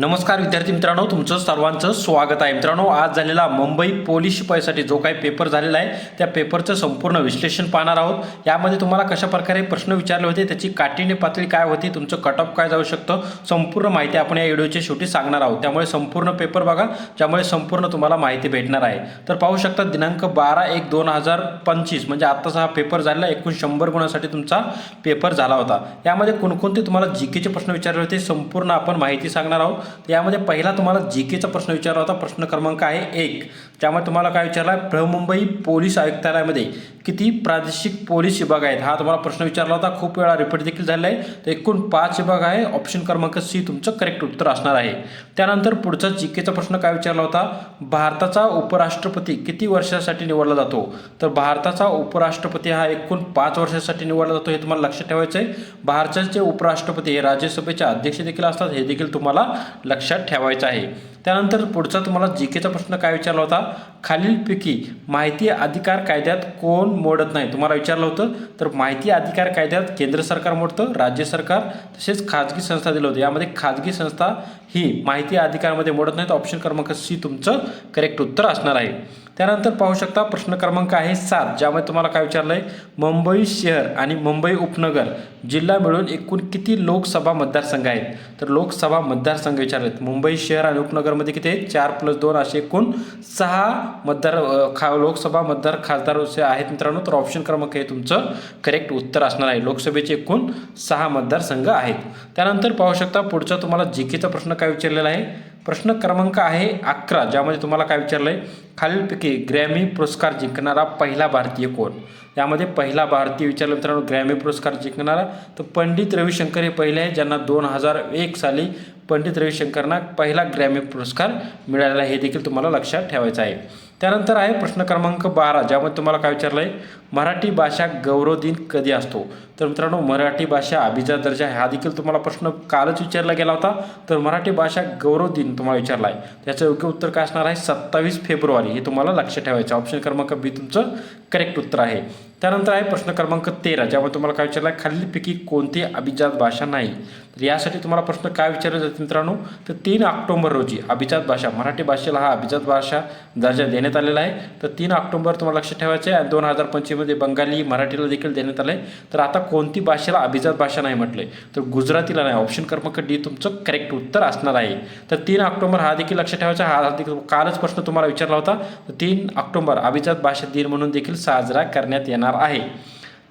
नमस्कार विद्यार्थी मित्रांनो तुमचं सर्वांचं स्वागत आहे. मित्रांनो आज झालेला मुंबई पोलीस शिपाईसाठी जो काही पेपर झालेला आहे त्या पेपरचं संपूर्ण विश्लेषण पाहणार आहोत. यामध्ये तुम्हाला कशा प्रकारे प्रश्न विचारले होते त्याची काठीण्य पातळी काय होती तुमचं कट ऑफ काय जाऊ शकतं संपूर्ण माहिती आपण या व्हिडिओच्या शेवटी सांगणार आहोत. त्यामुळे संपूर्ण पेपर बघा ज्यामुळे संपूर्ण तुम्हाला माहिती भेटणार आहे. तर पाहू शकता दिनांक बारा एक दोन हजार पंचवीस म्हणजे आत्ताचा हा पेपर झालेला एकूण शंभर गुणासाठी तुमचा पेपर झाला होता. यामध्ये कोणकोणते तुम्हाला जी केचे प्रश्न विचारले होते संपूर्ण आपण माहिती सांगणार आहोत. तर यामध्ये पहिला तुम्हाला जी केचा प्रश्न विचारला होता. प्रश्न क्रमांक आहे एक. त्यामुळे तुम्हाला काय विचारला? आहे बृहमुंबई पोलीस आयुक्तालयामध्ये किती प्रादेशिक पोलीस विभाग आहेत? हा तुम्हाला प्रश्न विचारला होता. खूप वेळा रिपीट देखील झालेला आहे. तर एकूण पाच विभाग आहे. ऑप्शन क्रमांक सी तुमचं करेक्ट उत्तर असणार आहे. त्यानंतर पुढचा जी केचा प्रश्न काय विचारला होता? भारताचा उपराष्ट्रपती किती वर्षासाठी निवडला जातो? तर भारताचा उपराष्ट्रपती हा एकूण पाच वर्षासाठी निवडला जातो हे तुम्हाला लक्षात ठेवायचं आहे. भारताचे उपराष्ट्रपती हे राज्यसभेचे अध्यक्ष देखील असतात हे देखील तुम्हाला लक्षात ठेवायचं आहे. त्यानंतर पुढचा तुम्हाला जी केचा प्रश्न काय विचारला होता? खालीलपैकी माहिती अधिकार कायद्यात कोण मोडत नाही? तुम्हाला विचारलं होतं तर माहिती अधिकार कायद्यात केंद्र सरकार मोडतं राज्य सरकार तसेच खाजगी संस्था दिलं होतं. यामध्ये खाजगी संस्था ही माहिती अधिकारामध्ये मोडत नाही तर ऑप्शन क्रमांक सी तुमचं करेक्ट उत्तर असणार आहे. त्यानंतर पाहू शकता प्रश्न क्रमांक आहे सात ज्यामध्ये तुम्हाला काय विचारलं आहे मुंबई शहर आणि मुंबई उपनगर जिल्हा मिळून एकूण किती लोकसभा मतदारसंघ आहेत? तर लोकसभा मतदारसंघ विचारलेत. मुंबई शहर आणि उपनगरमध्ये किती आहेत? चार प्लस दोन असे एकूण सहा मतदार खा लोकसभा मतदार खासदार असे आहेत मित्रांनो. तर ऑप्शन क्रमांक हे तुमचं करेक्ट उत्तर असणार आहे. लोकसभेचे एकूण सहा मतदारसंघ आहेत. त्यानंतर पाहू शकता पुढचा तुम्हाला जी केचा प्रश्न काय विचारलेला आहे? प्रश्न क्रमांक आहे अकरा ज्यामध्ये तुम्हाला काय विचारलं आहे खालीलपैकी ग्रॅमी पुरस्कार जिंकणारा पहिला भारतीय कोण? यामध्ये पहिला भारतीय विचारलं मित्रांनो ग्रॅमी पुरस्कार जिंकणारा तर पंडित रविशंकर हे पहिले आहे ज्यांना दोन हजार एक साली पंडित रविशंकरना पहिला ग्रॅमी पुरस्कार मिळालेला हे देखील तुम्हाला लक्षात ठेवायचं आहे. त्यानंतर आहे प्रश्न क्रमांक बारा ज्यामध्ये तुम्हाला काय विचारलं आहे मराठी भाषा गौरव दिन कधी असतो? तर मित्रांनो मराठी भाषा अभिजात दर्जा हा देखील तुम्हाला प्रश्न कालच विचारला गेला होता. तर मराठी भाषा गौरव दिन तुम्हाला विचारला आहे त्याचं योग्य उत्तर काय असणार आहे? सत्तावीस फेब्रुवारी. हे तुम्हाला लक्ष ठेवायचं ऑप्शन क्रमांक बी तुमचं करेक्ट उत्तर आहे. त्यानंतर आहे प्रश्न क्रमांक तेरा ज्यामध्ये तुम्हाला काय विचारला आहे खालीलपैकी कोणती अभिजात भाषा नाही? तर यासाठी तुम्हाला प्रश्न काय विचारले जाते मित्रांनो? तर तीन ऑक्टोबर रोजी अभिजात भाषा मराठी भाषेला हा अभिजात भाषा दर्जा देण्यात देण्यात आलेला आहे. तर तीन ऑक्टोबर तुम्हाला लक्षात ठेवायचं आहे. आणि दोन हजार पंचवीसमध्ये बंगाली मराठीला देखील देण्यात आलं आहे तर आता कोणती भाषेला अभिजात भाषा नाही म्हटलं तर गुजरातीला नाही. ऑप्शन क्रमांक डी तुमचं करेक्ट उत्तर असणार आहे. तर तीन ऑक्टोबर हा देखील लक्षात ठेवायचा हा देखील कालच प्रश्न तुम्हाला विचारला होता. तर तीन ऑक्टोबर अभिजात भाषा दिन म्हणून देखील साजरा करण्यात येणार आहे.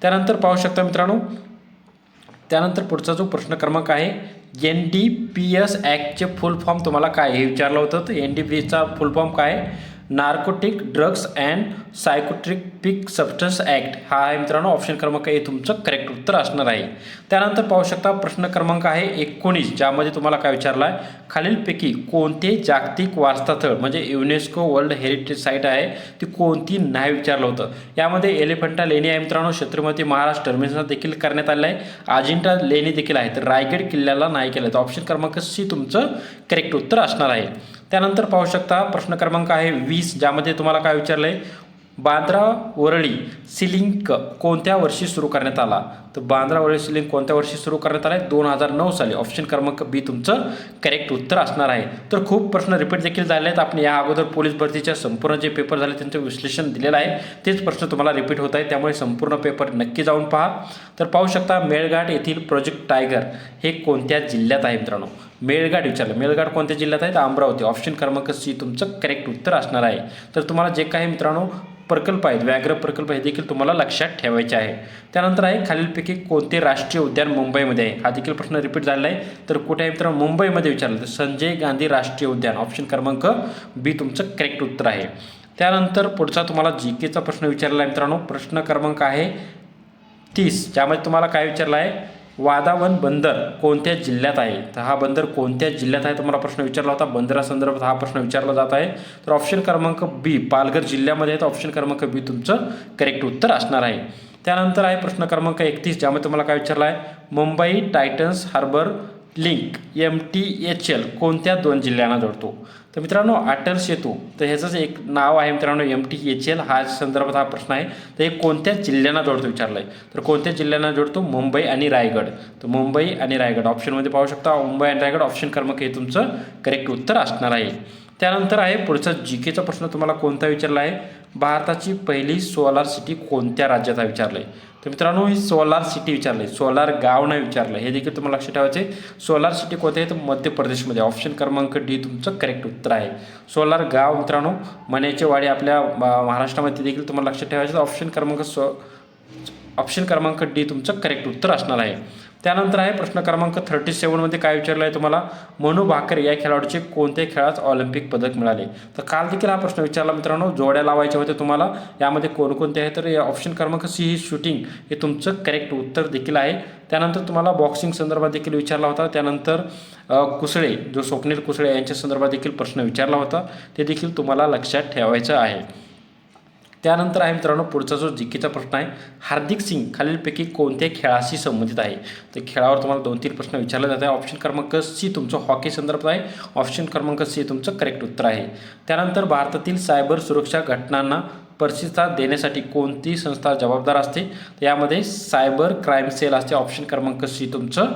त्यानंतर पाहू शकता मित्रांनो त्यानंतर पुढचा जो प्रश्न क्रमांक आहे एन डी पी एस ॲक्टचे फुल फॉर्म तुम्हाला काय? हे विचारलं होतं. तर एन डी पी एसचा फुल फॉर्म काय? आहे narcotic drugs and psychotropic peak substance act हा आहे मित्रांनो ऑप्शन क्रमांक हे तुमचं करेक्ट उत्तर असणार आहे. त्यानंतर पाहू शकता प्रश्न क्रमांक आहे एकोणीस ज्यामध्ये तुम्हाला काय विचारला आहे खालीलपैकी कोणते जागतिक वारसास्थळ म्हणजे युनेस्को वर्ल्ड हेरिटेज साईट आहे ती कोणती नाही विचारलं होतं. यामध्ये एलिफंटा लेणी आहे मित्रांनो छत्रपती महाराज टर्मिनसला देखील करण्यात आलं आहे. अजिंठा लेणी देखील आहे तर रायगड किल्ल्याला नाही केलं. तर ऑप्शन क्रमांक सी तुमचं करेक्ट उत्तर असणार आहे. त्यानंतर पाहू शकता प्रश्न क्रमांक आहे वीस ज्यामध्ये तुम्हाला काय विचारलं आहे बांद्रा वरळी सिलिंक कोणत्या वर्षी सुरू करण्यात आला? तर बांद्रा वरळी सिलिंक कोणत्या वर्षी सुरू करण्यात आला? आहे दोन हजार नऊ साली. ऑप्शन क्रमांक बी तुमचं करेक्ट उत्तर असणार आहे. तर खूप प्रश्न रिपीट देखील झाले आहेत. आपण या अगोदर पोलीस भरतीच्या संपूर्ण जे पेपर झाले त्यांचं विश्लेषण दिलेलं आहे. तेच प्रश्न तुम्हाला रिपीट होत आहे त्यामुळे संपूर्ण पेपर नक्की जाऊन पहा. तर पाहू शकता मेळघाट येथील प्रोजेक्ट टायगर हे कोणत्या जिल्ह्यात आहे मित्रांनो? मेळघाट विचारलं. मेळघाट कोणत्या जिल्ह्यात आहे? तर अमरावती. ऑप्शन क्रमांक सी तुमचं करेक्ट उत्तर असणार आहे. तर तुम्हाला जे काही मित्रांनो प्रकल्प आहेत व्याघ्र प्रकल्प हे देखील तुम्हाला लक्षात ठेवायचे आहे. त्यानंतर आहे खालीलपैकी कोणते राष्ट्रीय उद्यान मुंबईमध्ये आहे? हा देखील प्रश्न रिपीट झालेला आहे. तर कुठे आहे मित्रांनो? मुंबईमध्ये विचारलं तर संजय गांधी राष्ट्रीय उद्यान. ऑप्शन क्रमांक बी तुमचं करेक्ट उत्तर आहे. त्यानंतर पुढचा तुम्हाला जी केचा प्रश्न विचारला आहे मित्रांनो. प्रश्न क्रमांक आहे तीस. ज्यामध्ये तुम्हाला काय विचारलं आहे? वादावन बंदर कोणत्या जिल्ह्यात आहे? तर हा बंदर कोणत्या जिल्ह्यात आहे? तुम्हाला प्रश्न विचारला होता. बंदरासंदर्भात हा प्रश्न विचारला जात आहे. तर ऑप्शन क्रमांक बी पालघर जिल्ह्यामध्ये आहे. तर ऑप्शन क्रमांक बी तुमचं करेक्ट उत्तर असणार आहे. त्यानंतर आहे प्रश्न क्रमांक एकतीस ज्यामध्ये तुम्हाला काय विचारला आहे? Mumbai trans harbour link M T H L कोणत्या दोन जिल्ह्यांना जोडतो? तर मित्रांनो अटल सेतू तर ह्याचंच एक नाव आहे मित्रांनो एम टी एच एल हा संदर्भात हा प्रश्न आहे. तर हे कोणत्या जिल्ह्यांना जोडतो विचारलं आहे तर कोणत्या जिल्ह्यांना जोडतो? मुंबई आणि रायगड. तर मुंबई आणि रायगड. ऑप्शनमध्ये पाहू शकता मुंबई आणि रायगड. ऑप्शन क्रमांक हे तुमचं करेक्ट उत्तर असणार आहे. त्यानंतर आहे पुढचा जी केचा प्रश्न तुम्हाला कोणता विचारला आहे? भारताची पहिली सोलार सिटी कोणत्या राज्यात आहे विचारलं आहे तर मित्रांनो ही सोलार सिटी विचारलं आहे सोलार गाव नाही विचारलं हे देखील तुम्हाला लक्षात ठेवायचं आहे सोलार सिटी कोणते आहे तर मध्य प्रदेशमध्ये. ऑप्शन क्रमांक डी तुमचं करेक्ट उत्तर आहे. सोलार गाव मित्रांनो मण्याचे वाडी आपल्या महाराष्ट्रामध्ये देखील तुम्हाला लक्षात ठेवायचं ऑप्शन क्रमांक सो ऑप्शन क्रमांक डी तुमचं करेक्ट उत्तर असणार आहे. त्यानंतर आहे प्रश्न क्रमांक थर्टी सेवनमध्ये काय विचारलं आहे तुम्हाला? मनू भाकरे या खेळाडूचे कोणत्या खेळात ऑलिम्पिक पदक मिळाले? तर काल देखील हा प्रश्न विचारला मित्रांनो जोड्या लावायच्या होते तुम्हाला. यामध्ये कोणकोणते आहे? तर या ऑप्शन क्रमांक सी ही शूटिंग हे तुमचं करेक्ट उत्तर देखील आहे. त्यानंतर तुम्हाला बॉक्सिंग संदर्भात देखील विचारला होता. त्यानंतर कुसळे जो स्वप्नील कुसळे यांच्या संदर्भात देखील प्रश्न विचारला होता. ते देखील तुम्हाला लक्षात ठेवायचं आहे. त्यानंतर आहे मित्रांनो पुढचा जो जिकेचा प्रश्न आहे हार्दिक सिंग खालीलपैकी कोणत्या खेळाशी संबंधित आहे? तर खेळावर तुम्हाला दोन तीन प्रश्न विचारले जात आहे ऑप्शन क्रमांक सी तुमचं हॉकी संदर्भात आहे. ऑप्शन क्रमांक सी तुमचं करेक्ट उत्तर आहे. त्यानंतर भारतातील सायबर सुरक्षा घटनांना प्रतिसाद देण्यासाठी कोणती संस्था जबाबदार असते? तर यामध्ये सायबर क्राईम सेल असते. ऑप्शन क्रमांक सी तुमचं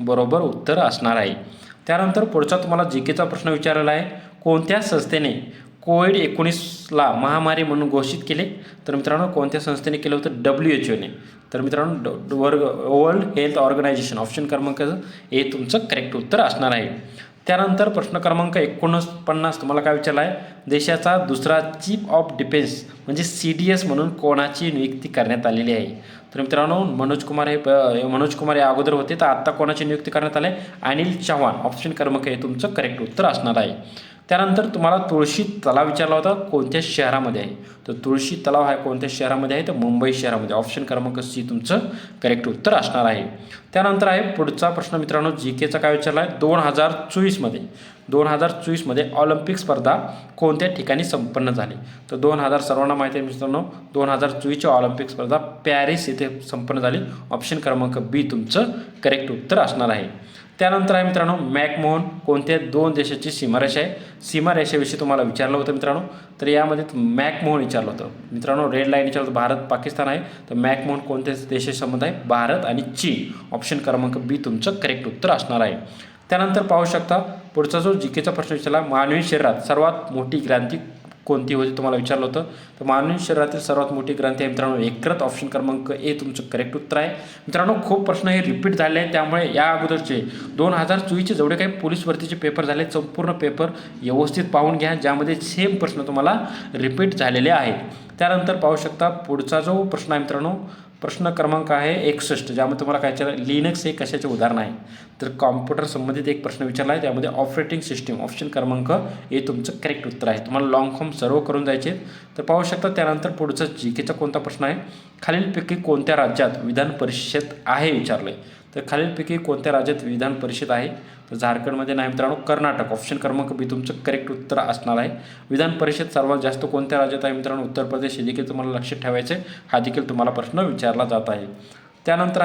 बरोबर उत्तर असणार आहे. त्यानंतर पुढचा तुम्हाला जी केचा प्रश्न विचारलेला आहे. कोणत्या संस्थेने कोविड एकोणीसला महामारी म्हणून घोषित केले. तर मित्रांनो कोणत्या संस्थेने केलं होतं? डब्ल्यू एच ओने तर मित्रांनो ड वर्ग वर्ल्ड हेल्थ ऑर्गनायझेशन ऑप्शन क्रमांक हे तुमचं करेक्ट उत्तर असणार आहे. त्यानंतर प्रश्न क्रमांक एकोणपन्नास तुम्हाला काय विचारला आहे? देशाचा दुसरा चीफ ऑफ डिफेन्स म्हणजे सी डी एस म्हणून कोणाची नियुक्ती करण्यात आलेली आहे? तर मित्रांनो मनोज कुमार हे मनोज कुमार या अगोदर होते. तर आत्ता कोणाची नियुक्ती करण्यात आली आहे? अनिल चव्हाण. ऑप्शन क्रमांक हे तुमचं करेक्ट उत्तर असणार आहे. त्यानंतर तुम्हाला तुळशी तलाव विचारला होता कोणत्या शहरामध्ये आहे? तर तुळशी तलाव हा कोणत्या शहरामध्ये आहे? तर मुंबई शहरामध्ये. ऑप्शन क्रमांक सी तुमचं करेक्ट उत्तर असणार आहे. त्यानंतर आहे पुढचा प्रश्न मित्रांनो जी केचा काय विचारला आहे दोन हजार चोवीसमध्ये. दोन हजार चोवीसमध्ये ऑलिम्पिक स्पर्धा कोणत्या ठिकाणी संपन्न झाली? तर दोन हजार सर्वांना माहिती आहे मित्रांनो दोन हजार चोवीसची ऑलिम्पिक स्पर्धा पॅरिस येथे संपन्न झाली. ऑप्शन क्रमांक बी तुमचं करेक्ट उत्तर असणार आहे. त्यानंतर आहे मित्रांनो मॅकमोहन कोणत्या दोन देशाची सीमारेषा आहे? सीमारेषेविषयी तुम्हाला विचारलं होतं मित्रांनो तर यामध्ये मॅकमोहन विचारलं होतं. मित्रांनो रेड लाईन विचारलं होतं भारत पाकिस्तान आहे. तर मॅकमोहन कोणत्या देशाशी संबंध आहे? भारत आणि चीन. ऑप्शन क्रमांक बी तुमचं करेक्ट उत्तर असणार आहे. त्यानंतर पाहू शकता पुढचा जो जीकेचा प्रश्न विचारला मानवी शरीरात सर्वात मोठी ग्रांथी कोणती होती तुम्हाला विचारलं होतं तर मानवी शरीरातील सर्वात मोठी ग्रंथी आहे मित्रांनो एकरत ऑप्शन क्रमांक ए तुमचं करेक्ट उत्तर आहे. मित्रांनो खूप प्रश्न हे रिपीट झाले आहेत त्यामुळे या अगोदरचे दोन हजार चोवीसचे जेवढे काही पोलीस भरतीचे पेपर झाले संपूर्ण पेपर व्यवस्थित पाहून घ्या ज्यामध्ये सेम प्रश्न तुम्हाला रिपीट झालेले आहेत. त्यानंतर पाहू शकता पुढचा जो प्रश्न आहे मित्रांनो प्रश्न क्रमांक आहे एकसष्ट ज्यामध्ये तुम्हाला काय विचारलं लिनक्स हे कशाचे उदाहरण आहे? तर कॉम्प्युटर संबंधित एक प्रश्न विचारला आहे त्यामध्ये ऑपरेटिंग सिस्टीम ऑप्शन क्रमांक हे तुमचं करेक्ट उत्तर आहे. तुम्हाला लॉंग फॉर्म सर्व करून जायचे तर पाहू शकता त्यानंतर पुढचा जी केचा कोणता प्रश्न आहे? खालीलपैकी कोणत्या राज्यात विधान परिषद आहे? विचारलं आहे तर खालीलपैकी कोणत्या राज्यात विधान परिषद आहे? तर झारखंडमध्ये नाही मित्रांनो कर्नाटक. ऑप्शन क्रमांक बी तुमचं करेक्ट उत्तर असणार आहे. विधान परिषद सर्वात जास्त कोणत्या राज्यात आहे मित्रांनो? उत्तर प्रदेश. हे देखील तुम्हाला लक्षात ठेवायचं आहे हा देखील तुम्हाला प्रश्न विचारला जात आहे. त्यानंतर